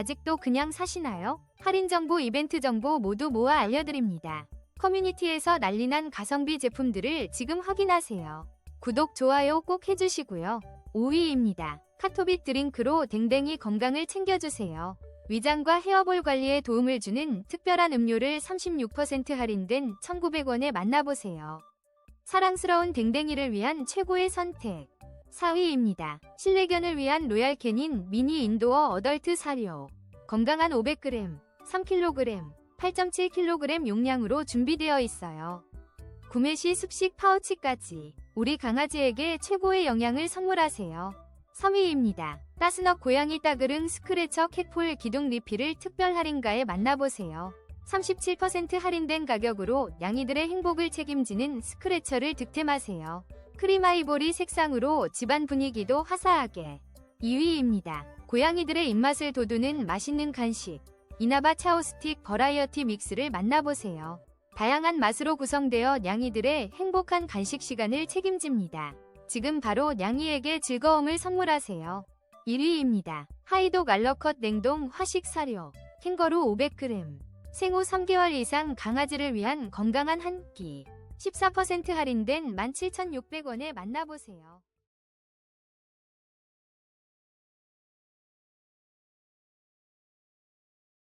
아직도 그냥 사시나요? 할인 정보, 이벤트 정보 모두 모아 알려드립니다. 커뮤니티에서 난리난 가성비 제품들을 지금 확인하세요. 구독, 좋아요 꼭 해주시고요. 5위입니다. 카토빅 드링크로 댕댕이 건강을 챙겨주세요. 위장과 헤어볼 관리에 도움을 주는 특별한 음료를 36% 할인된 1,900원에 만나보세요. 사랑스러운 댕댕이를 위한 최고의 선택. 4위입니다. 실내견을 위한 로얄 캐닌 미니 인도어 어덜트 사료. 건강한 500g, 3kg, 8.7kg 용량으로 준비되어 있어요. 구매 시 습식 파우치까지 우리 강아지에게 최고의 영양을 선물하세요. 3위입니다. 따스넉 고양이 따그릉 스크래처 캣폴 기둥 리필을 특별 할인가에 만나보세요. 37% 할인된 가격으로 양이들의 행복을 책임지는 스크래처를 득템하세요. 크림 아이보리 색상으로 집안 분위기도 화사하게. 2위입니다. 고양이들의 입맛을 돋우는 맛있는 간식. 이나바 차오스틱 버라이어티 믹스를 만나보세요. 다양한 맛으로 구성되어 냥이들의 행복한 간식 시간을 책임집니다. 지금 바로 냥이에게 즐거움을 선물하세요. 1위입니다. 하이독 알러컷 냉동 화식 사료. 캥거루 500g. 생후 3개월 이상 강아지를 위한 건강한 한 끼. 14% 할인된 17,600원에 만나보세요.